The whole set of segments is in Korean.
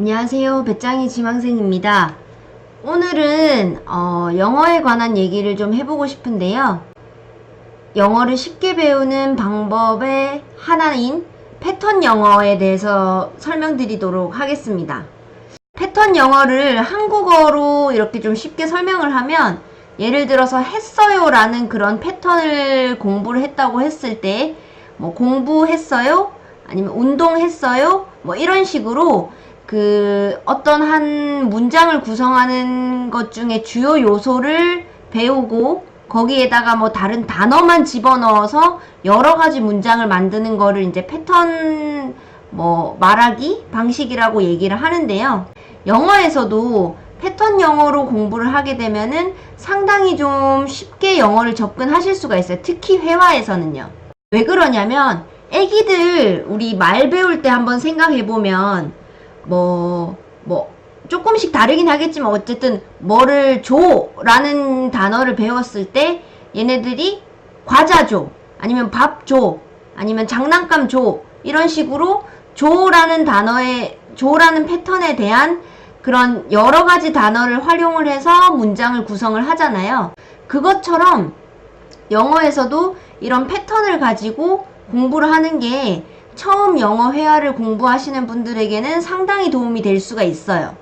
안녕하세요. 배짱이 지망생입니다. 오늘은 어, 영어에 관한 얘기를 좀 해보고 싶은데요. 영어를 쉽게 배우는 방법의 하나인 패턴 영어에 대해서 설명드리도록 하겠습니다. 패턴 영어를 한국어로 이렇게 좀 쉽게 설명을 하면 예를 들어서 했어요 라는 그런 패턴을 공부를 했다고 했을 때 뭐 공부했어요? 아니면 운동했어요? 뭐 이런 식으로 그 어떤 한 문장을 구성하는 것 중에 주요 요소를 배우고 거기에다가 뭐 다른 단어만 집어넣어서 여러 가지 문장을 만드는 거를 이제 패턴 뭐 말하기 방식이라고 얘기를 하는데요. 영어에서도 패턴 영어로 공부를 하게 되면은 상당히 좀 쉽게 영어를 접근하실 수가 있어요. 특히 회화에서는요. 왜 그러냐면 애기들 우리 말 배울 때 한번 생각해 보면 뭐, 뭐, 조금씩 다르긴 하겠지만, 어쨌든, 뭐를 줘! 라는 단어를 배웠을 때, 얘네들이 과자 줘! 아니면 밥 줘! 아니면 장난감 줘! 이런 식으로, 줘라는 단어에, 줘라는 패턴에 대한 그런 여러 가지 단어를 활용을 해서 문장을 구성을 하잖아요. 그것처럼, 영어에서도 이런 패턴을 가지고 공부를 하는 게 처음 영어 회화를 공부하시는 분들에게는 상당히 도움이 될 수가 있어요.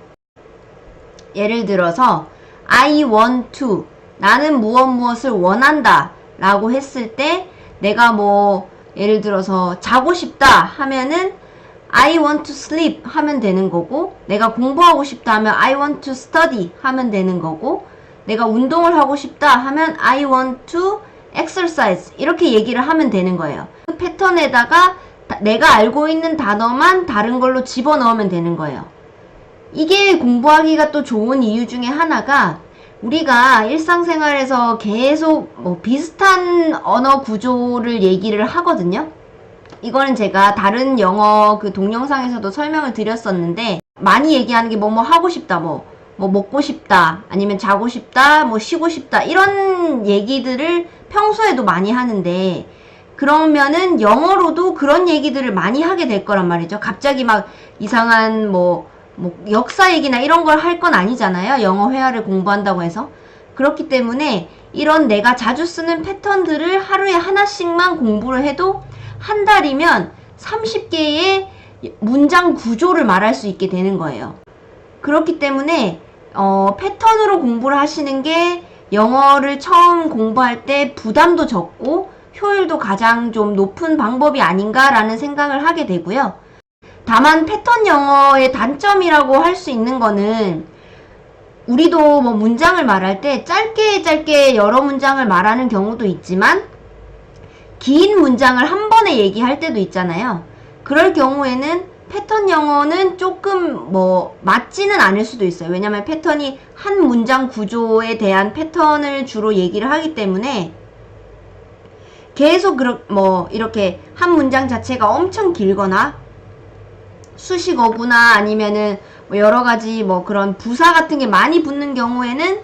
예를 들어서 I want to. 나는 무엇 무엇을 원한다. 라고 했을 때 내가 뭐 예를 들어서 자고 싶다. 하면은 I want to sleep. 하면 되는 거고 내가 공부하고 싶다 하면 I want to study. 하면 되는 거고 내가 운동을 하고 싶다 하면 I want to exercise. 이렇게 얘기를 하면 되는 거예요. 그 패턴에다가 다- 내가 알고 있는 단어만 다른 걸로 집어넣으면 되는 거예요. 이게 공부하기가 또 좋은 이유 중에 하나가 우리가 일상생활에서 계속 뭐 비슷한 언어 구조를 얘기를 하거든요. 이거는 제가 다른 영어 그 동영상에서도 설명을 드렸었는데 많이 얘기하는 게 뭐 뭐 하고 싶다 뭐 뭐 먹고 싶다 아니면 자고 싶다 뭐 쉬고 싶다 이런 얘기들을 평소에도 많이 하는데 그러면은 영어로도 그런 얘기들을 많이 하게 될 거란 말이죠. 갑자기 막 이상한 뭐, 뭐 역사 얘기나 이런 걸 할 건 아니잖아요. 영어 회화를 공부한다고 해서. 그렇기 때문에 이런 내가 자주 쓰는 패턴들을 하루에 하나씩만 공부를 해도 한 달이면 30개의 문장 구조를 말할 수 있게 되는 거예요. 그렇기 때문에 어, 패턴으로 공부를 하시는 게 영어를 처음 공부할 때 부담도 적고 효율도 가장 좀 높은 방법이 아닌가라는 생각을 하게 되고요. 다만 패턴 영어의 단점이라고 할 수 있는 거는 우리도 뭐 문장을 말할 때 짧게 짧게 여러 문장을 말하는 경우도 있지만 긴 문장을 한 번에 얘기할 때도 있잖아요. 그럴 경우에는 패턴 영어는 조금 뭐 맞지는 않을 수도 있어요. 왜냐면 패턴이 한 문장 구조에 대한 패턴을 주로 얘기를 하기 때문에 계속 그렇 뭐 이렇게 한 문장 자체가 엄청 길거나 수식 어구나 아니면은 뭐 여러 가지 뭐 그런 부사 같은 게 많이 붙는 경우에는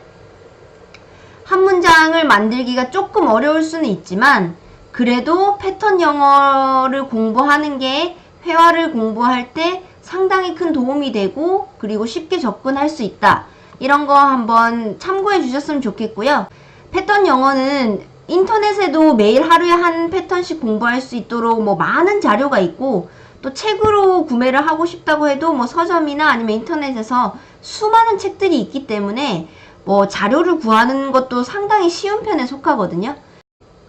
한 문장을 만들기가 조금 어려울 수는 있지만 그래도 패턴 영어를 공부하는 게 회화를 공부할 때 상당히 큰 도움이 되고 그리고 쉽게 접근할 수 있다. 이런 거 한번 참고해 주셨으면 좋겠고요. 패턴 영어는 인터넷에도 매일 하루에 한 패턴씩 공부할 수 있도록 뭐 많은 자료가 있고 또 책으로 구매를 하고 싶다고 해도 뭐 서점이나 아니면 인터넷에서 수많은 책들이 있기 때문에 뭐 자료를 구하는 것도 상당히 쉬운 편에 속하거든요.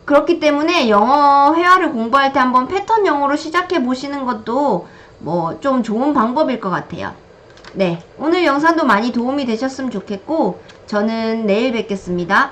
그렇기 때문에 영어 회화를 공부할 때 한번 패턴 영어로 시작해 보시는 것도 뭐 좀 좋은 방법일 것 같아요. 네. 오늘 영상도 많이 도움이 되셨으면 좋겠고, 저는 내일 뵙겠습니다.